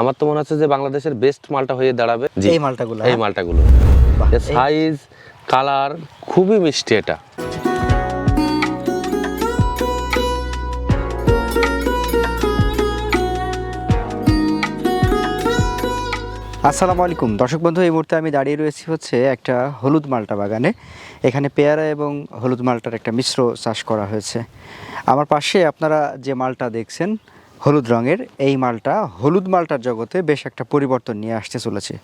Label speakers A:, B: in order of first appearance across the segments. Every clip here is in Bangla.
A: আমার তো মনে হচ্ছে যে বাংলাদেশের বেস্ট মালটা হয়ে দাঁড়াবে।
B: এই মালটাগুলো,
A: এই
B: হ্যাঁ?
A: মালটাগুলো। সাইজ কালার খুবই মিষ্টি এটা।
B: আসসালামু আলাইকুম। দর্শক বন্ধু এই মুহূর্তে আমি দাঁড়িয়ে রয়েছি হচ্ছে একটা হলুদ মালটা বাগানে। এখানে পেয়ারা এবং হলুদ মালটার একটা মিশ্র চাষ করা হয়েছে। আমার পাশে আপনারা যে মালটা দেখছেন হলুদ রঙের এই মালটা, হলুদ মালটার জগতে বেশ একটা পরিবর্তন নিয়ে আসতে চলেছে।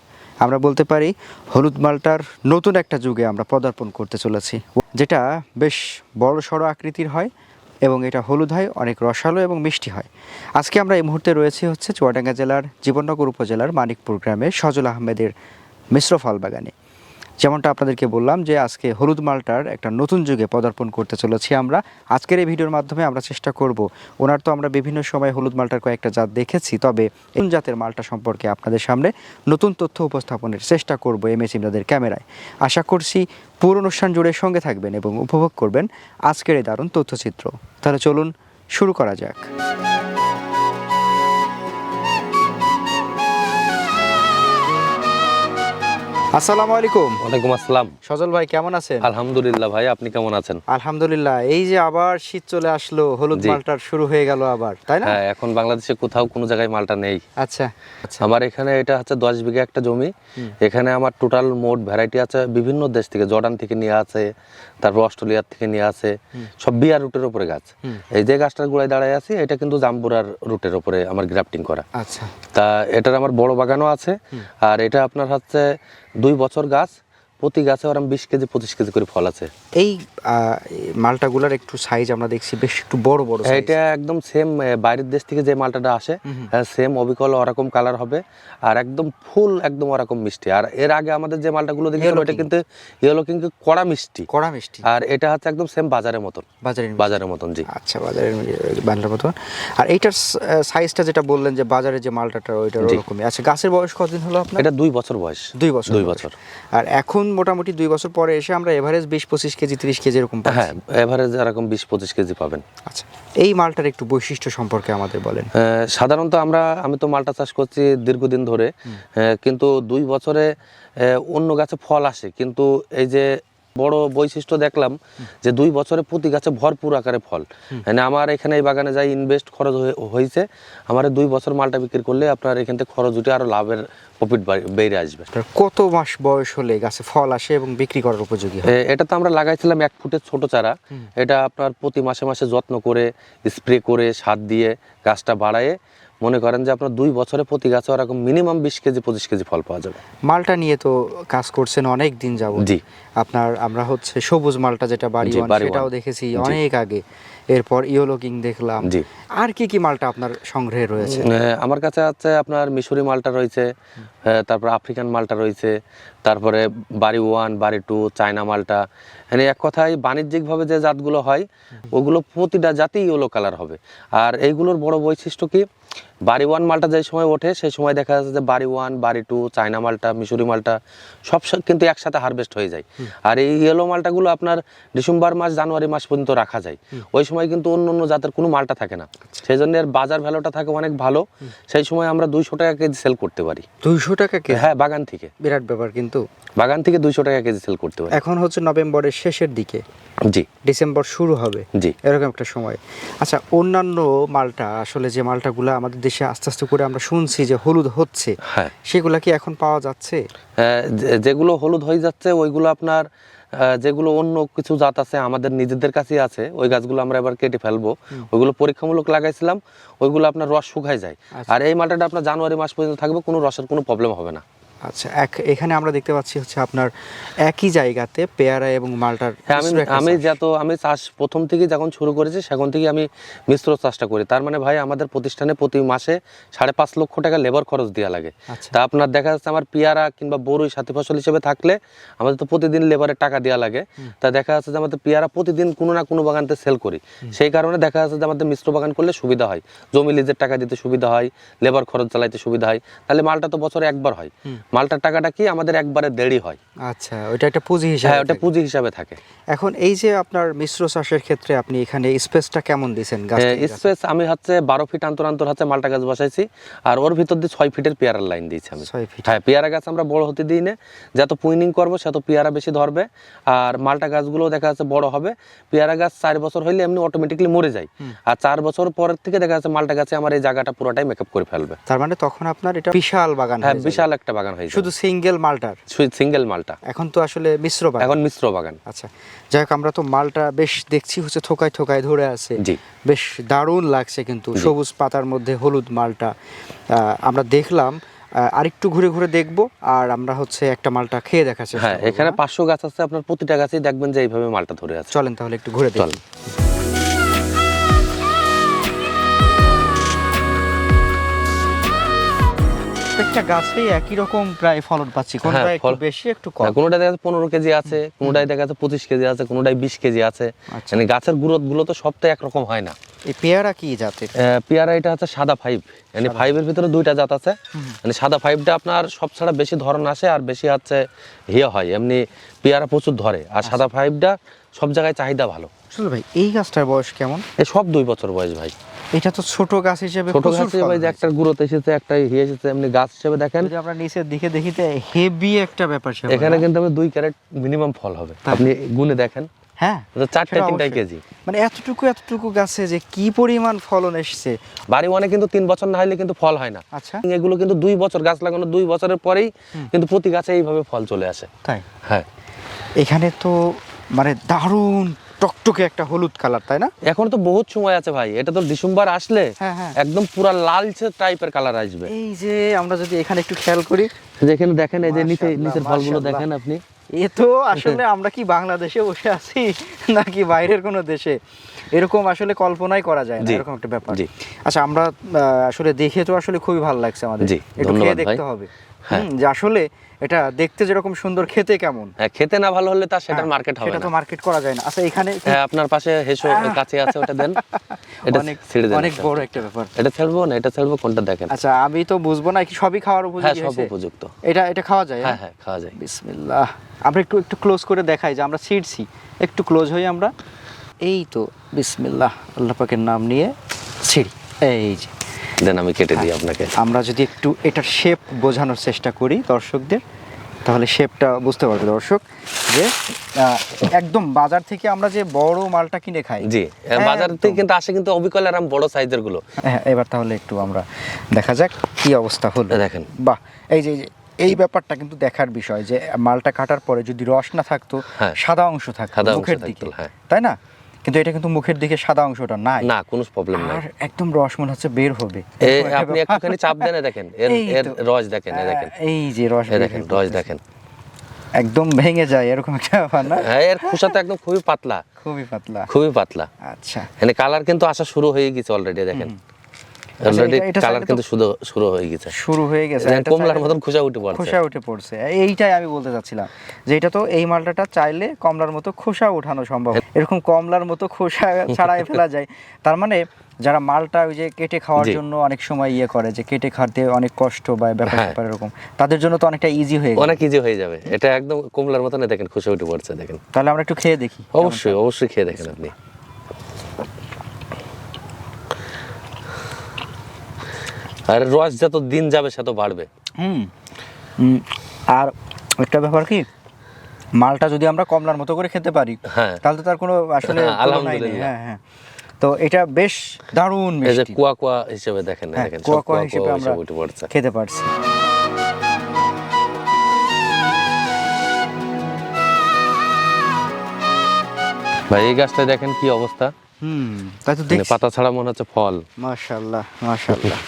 B: আমরা বলতে পারি, হলুদ মালটার নতুন একটা যুগে আমরা পদার্পণ করতে চলেছি, যেটা বেশ বড় সড়ো আকৃতির হয় এবং এটা হলুদ হয়, অনেক রসালো এবং মিষ্টি হয়। আজকে আমরা এই মুহূর্তে রয়েছি হচ্ছে চুয়াডাঙ্গা জেলার, জীবননগর উপজেলার মানিকপুর গ্রামে সজল আহমেদের মিশ্র ফল বাগানে যেমনটা আপনাদেরকে বললাম যে আজকে হলুদ মালটার একটা নতুন যুগে পদার্পণ করতে চলেছি আমরা। আজকের এই ভিডিওর মাধ্যমে আমরা চেষ্টা করব। ওনার তো আমরা বিভিন্ন সময় হলুদ মালটার কয়েকটা জাত দেখেছি, তবে কোন জাতের মালটা সম্পর্কে আপনাদের সামনে নতুন তথ্য উপস্থাপনের চেষ্টা করব এম এস ইমরাদের ক্যামেরায়। আশা করছি পুরো অনুষ্ঠান জুড়ে সঙ্গে থাকবেন এবং উপভোগ করবেন আজকের এই দারুণ তথ্যচিত্র। তাহলে চলুন শুরু করা যাক। আসসালামু আলাইকুম।
A: ওয়ালাইকুম আসসালাম।
B: সজল ভাই কেমন আছেন?
A: আলহামদুলিল্লাহ ভাই আপনি কেমন আছেন?
B: আলহামদুলিল্লাহ এই যে আবার শীত চলে আসলো হলুদ মালটার শুরু হয়ে গেল আবার তাই না?
A: হ্যাঁ এখন বাংলাদেশে কোথাও কোনো জায়গায় মালটা নেই।
B: আচ্ছা আচ্ছা।
A: আমার এখানে এটা হচ্ছে দশ বিঘা একটা জমি। এখানে আমার টোটাল মোট ভ্যারাইটি আছে বিভিন্ন দেশ থেকে জর্ডান থেকে নিয়ে আছে তারপর অস্ট্রেলিয়ার থেকে নিয়ে আছে সব বিয়ার রুটের উপরে গাছ। এই যে গাছটার গোড়ায় দাঁড়ায় আছি এটা কিন্তু জাম্বুরার রুটের উপরে আমার গ্রাফটিং করা।
B: আচ্ছা।
A: তা এটার আমার বড় বাগানও আছে আর এটা আপনার হচ্ছে দুই বছর গাছ প্রতি গাছে ওরকম বিশ কেজি পঁচিশ কেজি করে ফল আছে।
B: এই মালটাগুলার একটু সাইজ আমরা দেখছি বেশ একটু বড় বড়
A: এটা একদম সেম বাইরের দেশ থেকে যে মালটাটা আসে সেম অবিকল ওরকম কালার হবে আর একদম ফুল একদম ওরকম মিষ্টি। আর এর আগে আমাদের যে মালটাগুলো দেখেছিলাম এটা। কিন্তু ইয়েলো কিন্তু কড়া মিষ্টি।
B: কড়া মিষ্টি।
A: আর এটা হচ্ছে একদম সেম বাজারের মতন।
B: বাজারের
A: বাজারের মতন জি।
B: আচ্ছা বাজারের বান্ডার মতো আর এইটার সাইজটা যেটা বললেন যে বাজারে যে মালটাটা ওইটার
A: জি।
B: ওরকমই। আচ্ছা গাছের বয়স কতদিন হলো আপনার?
A: এটা দুই বছর বয়স।
B: দুই বছর
A: দুই বছর।
B: আর এখন মোটামুটি দুই বছর পরে এসে আমরা এভারেজ বিশ পঁচিশ কেজি তিরিশ কেজি এরকম।
A: হ্যাঁ এভারেজ এরকম বিশ পঁচিশ কেজি পাবেন।
B: আচ্ছা এই মালটার একটু বৈশিষ্ট্য সম্পর্কে আমাদের বলেন।
A: সাধারণত আমরা আমি তো মালটা চাষ করছি দীর্ঘদিন ধরে। কিন্তু দুই বছরে অন্য গাছে ফল আসে কিন্তু এই যে বড় বৈশিষ্ট্য দেখলাম যে দুই বছরে প্রতি গাছে ভরপুর আকারে ফল। মানে আমার এখানে এই বাগানে যাই ইনভেস্ট খরচ হয়ে- হয়েছে আমার দুই বছর মালটা বিক্রি করলে আপনার এখান থেকে খরচ উঠে আরও লাভের প্রফিট বেড়ে আসবে।
B: কত মাস বয়স হলে গাছে ফল আসে এবং বিক্রি করার উপযোগী হয়?
A: এটা তো আমরা লাগাইছিলাম এক ফুটের ছোট চারা। এটা আপনার প্রতি মাসে মাসে যত্ন করে স্প্রে করে সার দিয়ে গাছটা বাড়ায়ে মনে করেন যে আপনার দুই বছরে প্রতি গাছে ওরকম মিনিমাম বিশ কেজি পঁচিশ কেজি ফল পাওয়া যাবে।
B: মালটা নিয়ে তো কাজ করছেন অনেক দিন যাব
A: জি।
B: আপনার আমরা হচ্ছে সবুজ মালটা যেটা বাড়ি সেটাও দেখেছি অনেক আগে। এরপর ইয়োলো কিং দেখলাম।
A: জি।
B: আর কি কি মালটা আপনার সংগ্রহে রয়েছে?
A: আমার কাছে আছে আপনার মিশরি মালটা রয়েছে তারপর আফ্রিকান মালটা রয়েছে তারপরে বাড়ি ওয়ান বাড়ি টু চায়না মালটা। মানে এক কথায় বাণিজ্যিকভাবে যে জাতগুলো হয় ওগুলো প্রতিটা জাতেই ইয়েলো কালার হবে। আর এইগুলোর বড় বৈশিষ্ট্য কি? বাড়ি ওয়ান মালটা যে সময় ওঠে সেই সময় দেখা যাচ্ছে যে বাড়ি ওয়ান বাড়ি টু চায়না মালটা মিশরি মালটা সব কিন্তু একসাথে হারভেস্ট হয়ে যায়। আর এই ইয়েলো মালটাগুলো আপনার ডিসেম্বর মাস জানুয়ারি মাস পর্যন্ত রাখা যায়। ওই সময় কিন্তু অন্য অন্য জাতের কোনো মালটা থাকে না। সেই জন্য এর বাজার ভ্যালুটা থাকে অনেক ভালো। সেই সময় আমরা দুইশো টাকা কেজি সেল করতে পারি।
B: দুইশো টাকা কে
A: হ্যাঁ বাগান থেকে।
B: বিরাট ব্যাপার কিন্তু।
A: বাগান থেকে দুইশো টাকা কেজি সেল করতে পারি।
B: এখন হচ্ছে নভেম্বরের শেষের দিকে।
A: জি।
B: ডিসেম্বর শুরু হবে।
A: জি।
B: এরকম একটা সময়। আচ্ছা অন্যান্য মালটা আসলে যে মালটাগুলো আমাদের দেশে আস্তে আস্তে করে আমরা শুনছি যে হলুদ হচ্ছে। সেগুলো কি এখন পাওয়া যাচ্ছে?
A: যেগুলো হলুদ হয়ে যাচ্ছে ওইগুলো আপনার যেগুলো অন্য কিছু জাত আছে আমাদের নিজেদের কাছে আছে ওই গাছগুলো আমরা এবার কেটে ফেলব। ওইগুলো পরীক্ষামূলক লাগাইছিলাম ওইগুলো আপনার রস শুকায় যায়। আর এই মালটাটা আপনার জানুয়ারি মাস পর্যন্ত থাকবে কোনো রসের কোনো প্রবলেম হবে না।
B: আচ্ছা এক এখানে আমরা দেখতে পাচ্ছি হচ্ছে আপনার একই জায়গাতে পেয়ারা এবং মালটার
A: হ্যাঁ আমি আমি। যত আমি চাষ প্রথম থেকে যখন শুরু করেছি সেখান থেকে আমি মিশ্র চাষটা করি। তার মানে ভাই আমাদের প্রতিষ্ঠানে প্রতি মাসে সাড়ে পাঁচ লক্ষ টাকা লেবার খরচ দেওয়া লাগে।
B: আচ্ছা।
A: তা আপনার দেখা যাচ্ছে আমার পেয়ারা কিংবা বড়ই সাথী ফসল হিসেবে থাকলে আমাদের তো প্রতিদিন লেবারের টাকা দেওয়া লাগে। তা দেখা যাচ্ছে যে আমাদের পেয়ারা প্রতিদিন কোনো না কোনো বাগানতে সেল করি। সেই কারণে দেখা যাচ্ছে যে আমাদের মিশ্র বাগান করলে সুবিধা হয়। জমি লিজের টাকা দিতে সুবিধা হয় লেবার খরচ চালাইতে সুবিধা হয়। তাহলে মালটা তো বছরে একবার হয়। মালটার টাকাটা কি আমাদের একবারে দেরি হয়?
B: আচ্ছা ওইটা একটা পুঁজি হিসাবে
A: হ্যাঁ ওটা পুঁজি হিসাবে থাকে।
B: এখন এই যে আপনার মিশ্র চাষের ক্ষেত্রে আপনি এখানে স্পেসটা কেমন দিয়েছেন গাছ
A: স্পেস আমি হচ্ছে বারো ফিট অন্তর অন্তর হচ্ছে মালটা গাছ বসাইছি আর ওর ভিতর দিয়ে ছয় ফিটের পেয়ারার লাইন দিয়েছি আমি।
B: ছয় ফিট।
A: হ্যাঁ পেয়ারা গাছ আমরা বড় হতে দিই না যত পুইনিং করব তত পেয়ারা বেশি ধরবে আর মালটা গাছগুলো দেখা যাচ্ছে বড় হবে। পেয়ারা গাছ চার বছর হইলে এমনি অটোমেটিকলি মরে যায়। আর চার বছর পরের থেকে দেখা যাচ্ছে মালটা গাছে আমার এই জায়গাটা পুরোটাই মেকআপ করে ফেলবে।
B: তার মানে তখন আপনার এটা বিশাল বাগান
A: হ্যাঁ বিশাল একটা বাগান হয়ে
B: শুধু সিঙ্গেল মালটার?
A: সিঙ্গেল মালটা।
B: এখন তো আসলে মিশ্র বাগান।
A: এখন মিশ্র বাগান।
B: আচ্ছা যাই হোক আমরা তো মালটা বেশ দেখছি হচ্ছে থোকায় থোকায় ধরে আছে।
A: জি।
B: বেশ দারুণ লাগছে কিন্তু সবুজ পাতার মধ্যে হলুদ মালটা। আহ, আমরা দেখলাম আরেকটু ঘুরে ঘুরে দেখব আর আমরা হচ্ছে একটা মালটা খেয়ে দেখাচ্ছি
A: হ্যাঁ এখানে পাঁচশো গাছ আছে আপনার প্রতিটা গাছেই দেখবেন যে এইভাবে মালটা ধরে আছে।
B: চলেন তাহলে একটু ঘুরে
A: চল
B: প্রত্যেকটা গাছেই একই রকম প্রায় ফলন পাচ্ছি। কোনটা
A: হ্যাঁ,
B: একটু বেশি একটু কম?
A: হ্যাঁ, কোনোটায় দেখা যাচ্ছে পনেরো কেজি আছে কোনোটায় দেখা যাচ্ছে পঁচিশ কেজি আছে কোনোটায় বিশ কেজি আছে।
B: আচ্ছা।
A: মানে গাছের গ্রোথগুলো তো সব তো একরকম হয় না।
B: এই পেয়ারা কি জাতের?
A: পেয়ারা এটা হচ্ছে সাদা ফাইভ। মানে ফাইভের ভিতরে দুইটা জাত আছে। মানে সাদা ফাইভটা আপনার সব ছাড়া বেশি ধরন আসে আর বেশি হচ্ছে ইয়ে হয়। এমনি পেয়ারা প্রচুর ধরে। আর
B: আচ্ছা।
A: সাদা ফাইভটা সব জায়গায় চাহিদা ভালো।
B: ভাই এই গাছটার বয়স কেমন?
A: সব দুই বছর বয়স ভাই।
B: এটা তো ছোট গাছ হিসেবে
A: ছোট গাছে ভাই যে একটা গ্রোথ এসেছে একটা ইয়ে এসেছে এমনি গাছ হিসেবে দেখেন।
B: যদি আমরা নিচের দিকে দেখি হেভি একটা ব্যাপার
A: এখানে
B: হ্যাঁ?
A: কিন্তু আমি দুই ক্যারেট মিনিমাম ফল হবে। আপনি গুনে দেখেন।
B: হ্যাঁ।
A: চারটে
B: সেটা
A: কেজি।
B: মানে এতটুকু এতটুকু গাছে যে কি পরিমাণ ফলন এসছে।
A: বাড়ি মানে কিন্তু তিন বছর না হলে কিন্তু ফল হয় না।
B: আচ্ছা।
A: এগুলো কিন্তু দুই বছর গাছ লাগানো দুই বছরের পরেই কিন্তু প্রতি গাছে এইভাবে ফল চলে আসে।
B: তাই।
A: হ্যাঁ।
B: এখানে তো মানে দারুণ টকটকে একটা হলুদ কালার তাই না?
A: এখন তো বহুত সময় আছে ভাই। এটা তো ডিসেম্বর আসলে
B: হ্যাঁ, হ্যাঁ।
A: একদম পুরা লালচে টাইপের কালার আসবে।
B: এই যে আমরা যদি এখানে একটু খেয়াল করি
A: দেখেন এই যে নিচে নিচের ফলগুলো দেখেন আপনি।
B: এ তো আসলে আমরা কি বাংলাদেশে বসে আছি নাকি বাইরের কোনো দেশে? এরকম আসলে কল্পনাই করা যায় না এরকম একটা ব্যাপার। আচ্ছা আমরা আসলে দেখে তো আসলে খুবই ভালো লাগছে আমাদের। একটু খেয়ে দেখতে হবে।
A: হ্যাঁ।
B: যে আসলে এটা দেখতে যেরকম সুন্দর খেতে কেমন?
A: হ্যাঁ, খেতে না ভালো হলে তার
B: হ্যাঁ,
A: মার্কেট হবে
B: সেটা
A: না।
B: তো মার্কেট করা যায় না। আচ্ছা এখানে
A: হ্যাঁ আপনার পাশে হেসো কাছে আছে ওটা দেন। এটা
B: অনেক
A: ছেড়ে দেন
B: অনেক বড় একটা ব্যাপার।
A: এটা ছাড়বো না এটা ছাড়বো কোনটা দেখেন।
B: আচ্ছা আমি তো বুঝব না কি সবই খাওয়ার
A: হ্যাঁ সব উপযুক্ত।
B: এটা এটা খাওয়া যায়
A: হ্যাঁ? হ্যাঁ খাওয়া যায়।
B: বিসমিল্লাহ। আমরা একটু একটু ক্লোজ করে দেখাই যে আমরা ছিঁড়ছি। একটু ক্লোজ হই আমরা। এই তো বিসমিল্লাহ আল্লাহ পাকের নাম নিয়ে ছিঁড়ি। এই যে।
A: দেন আমি কেটে দিই আপনাকে
B: আমরা যদি একটু এটার শেপ বোঝানোর চেষ্টা করি দর্শকদের তাহলে শেপটা বুঝতে পারবে দর্শক যে একদম বাজার থেকে আমরা যে বড় মালটা কিনে খাই
A: জি বাজার থেকে কিন্তু আসে কিন্তু অবিকল আরাম বড় সাইজেরগুলো
B: হ্যাঁ এবার তাহলে একটু আমরা দেখা যাক কি অবস্থা হলো
A: দেখেন।
B: বাহ এই যে এই ব্যাপারটা কিন্তু দেখার বিষয় যে মালটা কাটার পরে যদি রস না থাকতো
A: হ্যাঁ।
B: সাদা অংশ থাকতো মুখের দিকে
A: হ্যাঁ।
B: তাই না কিন্তু এটা কিন্তু মুখের দিকে সাদা অংশটা নাই।
A: না কোনো প্রবলেম নাই।
B: আর একদম রস মনে হচ্ছে বের হবে।
A: আপনি একটুখানি চাপ দেন দেখেন এর এর রস দেখেন দেখেন।
B: এই যে রস
A: দেখেন রস দেখেন।
B: একদম ভেঙে যায় এরকম একটা ব্যাপার না?
A: হ্যাঁ এর খোসা তো একদম খুবই পাতলা।
B: খুবই পাতলা।
A: খুবই পাতলা।
B: আচ্ছা।
A: মানে কালার কিন্তু আসা শুরু হয়ে গেছে অলরেডি দেখেন। অলরেডি কালার কিন্তু শুধু শুরু হয়ে গেছে।
B: শুরু হয়ে গেছে।
A: কমলার মতন খোসা উঠে পড়ছে।
B: খোসা উঠে পড়ছে। এইটাই আমি বলতে চাচ্ছিলাম যে এটা তো এই মালটাটা চাইলে কমলার মতো খোসা ওঠানো সম্ভব। এরকম কমলার মতো খোসা ছাড়াই ফেলা যায়। তার মানে যারা মালটা ওই যে কেটে খাওয়ার জন্য অনেক সময় ইয়ে করে যে কেটে খাতে অনেক কষ্ট বা ব্যাপার
A: হ্যাঁ।
B: এরকম তাদের জন্য তো অনেকটা ইজি হয়ে
A: অনেক ইজি হয়ে যাবে। এটা একদম কমলার মতন দেখেন খোসা উঠে পড়ছে দেখেন।
B: তাহলে আমরা একটু খেয়ে দেখি
A: অবশ্যই অবশ্যই খেয়ে দেখেন আপনি। আর রস যত দিন যাবে সে তো বাড়বে।
B: হুম আর একটা ব্যাপার কি? মালটা যদি আমরা কমলার মতো করে খেতে পারি
A: হ্যাঁ।
B: তাহলে তো তার কোনো আসলে
A: হ্যাঁ, আলহামদুলিল্লাহ।
B: হ্যাঁ হ্যাঁ। তো এটা বেশ দারুণ
A: এই যে কুয়া কুয়া হিসেবে দেখেন
B: হ্যাঁ,
A: দেখেন
B: কুয়া কুয়া হিসেবে আমরা খেতে পারছি।
A: ভাই এই গাছটা দেখেন কি অবস্থা?
B: হুম তাই তো
A: মানে
B: দেখছি।
A: পাতা ছাড়া মনে হচ্ছে ফল।
B: মাশাআল্লাহ মাশাআল্লাহ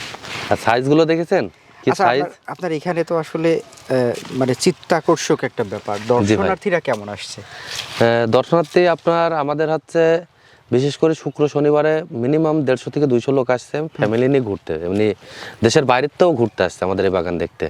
A: আর সাইজগুলো দেখেছেন? কি
B: আচ্ছা
A: সাইজ
B: আপনার- আপনার এখানে তো আসলে আহ, মানে চিত্তাকর্ষক একটা ব্যাপার। দর্শনার্থীরা কেমন আসছে?
A: দর্শনার্থী আপনার আমাদের হচ্ছে বিশেষ করে শুক্র শনিবারে মিনিমাম দেড়শো থেকে দুইশো লোক আসছে ফ্যামিলি নিয়ে ঘুরতে এমনি দেশের বাইরের থেকেও ঘুরতে আসছে আমাদের এই বাগান দেখতে।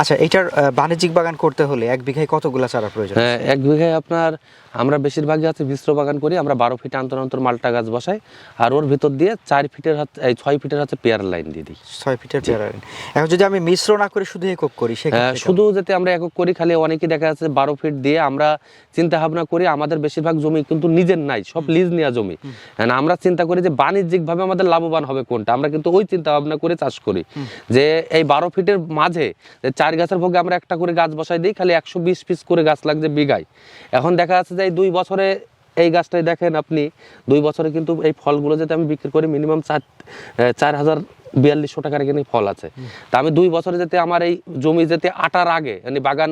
B: আচ্ছা এটার বাণিজ্যিক বাগান করতে হলে এক বিঘায় কতগুলা চারা প্রয়োজন?
A: হ্যাঁ, এক বিঘায় আপনার আমরা বেশিরভাগই আছে মিশ্র বাগান করি আমরা বারো ফিট অন্তর অন্তর মালটা গাছ বসাই আর ওর ভিতর দিয়ে চার ফিটের হাত এই ছয় ফিটের হাতে পেয়ার লাইন দিয়ে দিই।
B: ছয় ফিটের পেয়ার লাইন। এখন যদি আমি মিশ্র না করে শুধু একক করি
A: হ্যাঁ, শুধু যাতে আমরা একক করি খালি অনেকেই দেখা যাচ্ছে বারো ফিট দিয়ে আমরা চিন্তা ভাবনা করি আমাদের বেশিরভাগ জমি কিন্তু নিজের নাই সব লিজ নেওয়া জমি। আমরা চিন্তা করি যে বাণিজ্যিক ভাবে আমাদের লাভবান হবে কোনটা। আমরা কিন্তু ওই চিন্তা ভাবনা করে চাষ করি যে এই বারো ফিটের মাঝে চার গাছের ভোগে আমরা একটা করে গাছ বসাই দিই, খালি একশো বিশ পিস করে গাছ লাগছে বিঘায়। এখন দেখা যাচ্ছে যে এই দুই বছরে এই গাছটাই দেখেন আপনি, দুই বছরে কিন্তু এই ফলগুলো যাতে আমি বিক্রি করি মিনিমাম চার চার হাজার বিয়াল্লিশশো টাকার এখানে ফল আছে। তা আমি দুই বছরে যেতে আমার এই জমি যেতে আটার আগে মানে বাগান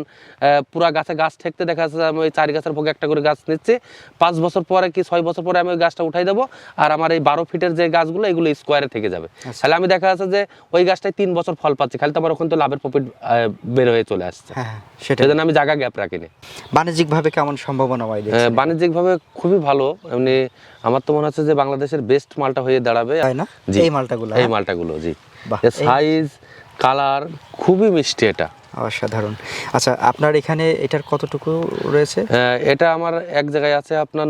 A: পুরা গাছে গাছ ঠেকতে দেখা যাচ্ছে আমি ওই চার গাছের ভোগে একটা করে গাছ নিচ্ছি। পাঁচ বছর পরে কি ছয় বছর পরে আমি ওই গাছটা উঠাই দেবো আর আমার এই বারো ফিটের যে গাছগুলো এগুলো স্কোয়ারে থেকে যাবে। তাহলে আমি দেখা যাচ্ছে যে ওই গাছটায় তিন বছর ফল পাচ্ছি খালি তো আমার ওখানে তো লাভের প্রফিট বের হয়ে চলে আসছে।
B: হ্যাঁ হ্যাঁ, সেটা
A: সেজন্য আমি জায়গা গ্যাপ রাখিনি।
B: বাণিজ্যিকভাবে কেমন সম্ভাবনা হয়
A: বাণিজ্যিকভাবে খুবই ভালো এমনি আমার তো মনে হচ্ছে যে বাংলাদেশের বেস্ট মালটা হয়ে দাঁড়াবে।
B: তাই না। এই মালটাগুলো
A: এই মালটাগুলো জি। সাইজ কালার খুবই মিষ্টি এটা।
B: অসাধারণ। আচ্ছা আপনার এখানে এটার কতটুকু রয়েছে?
A: এটা আমার এক জায়গায় আছে আপনার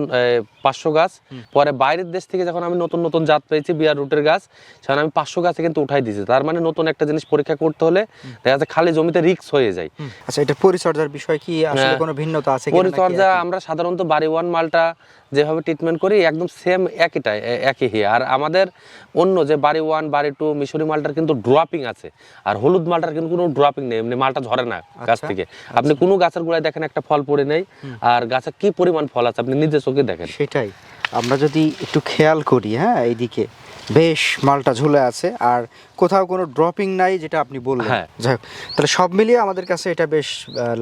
A: পাঁচশো গাছ। পরে বাইরের দেশ থেকে যখন আমি নতুন নতুন জাত পেয়েছি বিয়ার রুটের গাছ সেখানে আমি পাঁচশো গাছে কিন্তু উঠাই দিয়েছি। তার মানে নতুন একটা জিনিস পরীক্ষা করতে হলে দেখা যাচ্ছে খালি জমিতে রিক্স হয়ে যায়।
B: আচ্ছা এটা পরিচর্যার বিষয় কি? আসলে
A: হ্যাঁ।
B: কোনো ভিন্নতা আছে
A: পরিচর্যা আমরা সাধারণত বাড়ি ওয়ান মালটা যেভাবে ট্রিটমেন্ট করি একদম সেম একইটাই একই হিয়া আর আমাদের অন্য যে বাড়ি ওয়ান বাড়ি টু মিশরি মালটার কিন্তু ড্রপিং আছে। আর হলুদ মালটার কিন্তু কোনো ড্রপিং নেই এমনি মালটা ঝরে না গাছ
B: আচ্ছা,
A: থেকে। আপনি কোনো গাছের গোড়ায় দেখেন একটা ফল পড়ে নেই আর গাছে কি পরিমাণ ফল আছে আপনি নিজে চোখে দেখেন।
B: সেটাই আমরা যদি একটু খেয়াল করি হ্যাঁ এইদিকে। বেশ মালটা ঝুলে আছে। আর কোথাও কোনো ড্রপিং নাই যেটা আপনি বললেন।
A: হ্যাঁ।
B: যাই হোক তাহলে সব মিলিয়ে আমাদের কাছে এটা বেশ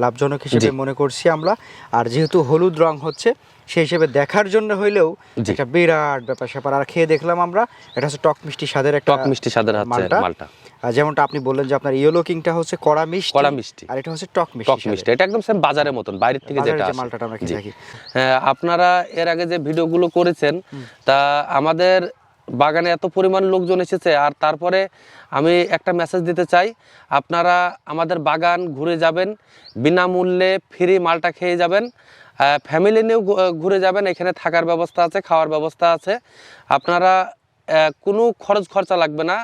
B: লাভজনক হিসেবে মনে করছি আমরা। আর যেহেতু হলুদ রং হচ্ছে সেই হিসেবে দেখার জন্য হইলেও
A: জি।
B: একটা বিরাট ব্যাপার স্যাপার আর খেয়ে দেখলাম আমরা এটা হচ্ছে টক মিষ্টি স্বাদের একটা
A: টক মিষ্টি স্বাদের
B: মালটা। যেমনটা আপনি বললেন যে আপনার ইয়েলো কিংটা হচ্ছে কড়া মিষ্টি
A: কড়া মিষ্টি।
B: আর এটা হচ্ছে টক মিষ্টি
A: টক মিষ্টি এটা একদম সেম বাজারের মতন বাইরের থেকে যেটা আসে।
B: মালটাটা আমরা। থাকি।
A: হ্যাঁ, আপনারা এর আগে যে ভিডিওগুলো করেছেন তা আমাদের বাগানে এত পরিমাণ লোকজন এসেছে আর তারপরে আমি একটা মেসেজ দিতে চাই আপনারা আমাদের বাগান ঘুরে যাবেন বিনামূল্যে ফ্রি মালটা খেয়ে যাবেন ফ্যামিলি নিয়েও ঘুরে যাবেন এখানে থাকার ব্যবস্থা আছে খাওয়ার ব্যবস্থা আছে আপনারা কোনো খরচ খরচা লাগবে না।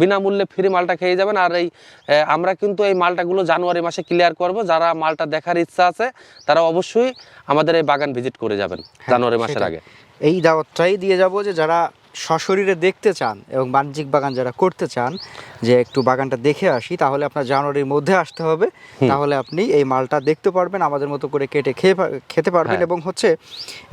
A: বিনামূল্যে ফ্রি মালটা খেয়ে যাবেন। আর এই আমরা কিন্তু এই মালটাগুলো জানুয়ারি মাসে ক্লিয়ার করব। যারা মালটা দেখার ইচ্ছা আছে তারা অবশ্যই আমাদের এই বাগান ভিজিট করে যাবেন জানুয়ারি মাসের আগে।
B: এই দাওয়াতটাই দিয়ে যাব যে যারা সশরীরে দেখতে চান এবং বাণিজ্যিক বাগান যারা করতে চান যে একটু বাগানটা দেখে আসি তাহলে আপনার জানুয়ারির মধ্যে আসতে হবে। তাহলে আপনি এই মালটা দেখতে পারবেন আমাদের মতো করে কেটে খেয়ে খেতে পারবেন
A: হ্যাঁ।
B: এবং হচ্ছে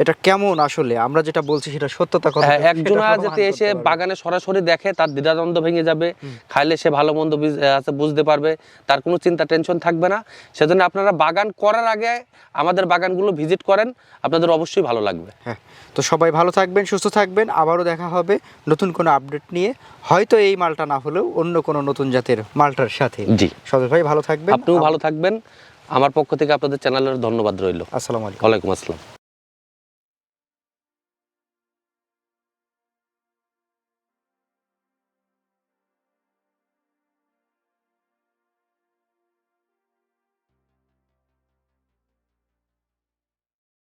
B: এটা কেমন আসলে? আমরা যেটা বলছি সেটা সত্যতা কথা
A: হ্যাঁ, একজনা যাতে এসে বাগানে সরাসরি দেখে তার দ্বিধাদ্বন্দ্ব ভেঙে যাবে। খাইলে সে ভালো মন্দ আছে বুঝতে পারবে। তার কোনো চিন্তা টেনশন থাকবে না। সেজন্য আপনারা বাগান করার আগে আমাদের বাগানগুলো ভিজিট করেন। আপনাদের অবশ্যই ভালো লাগবে।
B: হ্যাঁ তো সবাই ভালো থাকবেন সুস্থ থাকবেন। আবারও দেখা হবে। নতুন কোনো আপডেট নিয়ে হয়তো এই মালটা না হলেও অন্য কোনো নতুন জাতের মালটার সাথে।
A: জি।
B: সদর ভাই ভালো থাকবেন।
A: আপনিও ভালো থাকবেন। আমার পক্ষ থেকে আপনাদের চ্যানেলের ধন্যবাদ রইল।
B: আসসালামু আলাইকুম।
A: আসসালাম।